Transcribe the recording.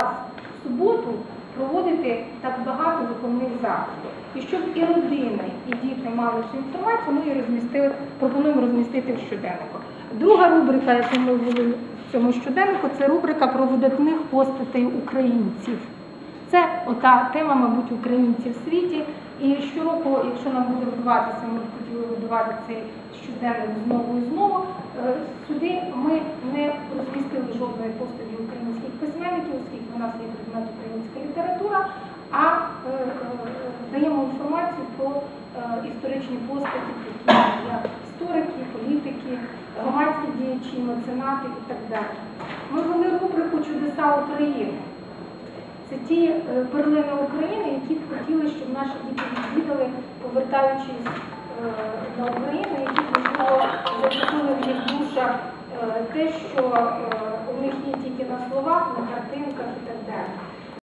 в суботу проводити так багато виховних заходів. І щоб і родини, і діти мали цю інформацію, ми її розмістили, пропонуємо розмістити в щоденнику. Друга рубрика, яку ми ввели в цьому щоденнику, це рубрика про видатних постатей українців. Це ота тема, мабуть, українці в світі. І щороку, якщо нам буде вдаватися, ми хотіли видавати цей щоденник знову і знову. е, Сюди ми не розмістили жодної постаті нас є предмет українська література, а е, е, даємо інформацію про е, історичні постаті, такі як історики, політики, громадські діячі, меценати і так далі. Ми ввели рубрику Чудеса України. Це ті перлини України, які б хотіли, щоб наші діти відвідали, повертаючись на Україну, які б можливо зачепили в їх душах те, що questions and.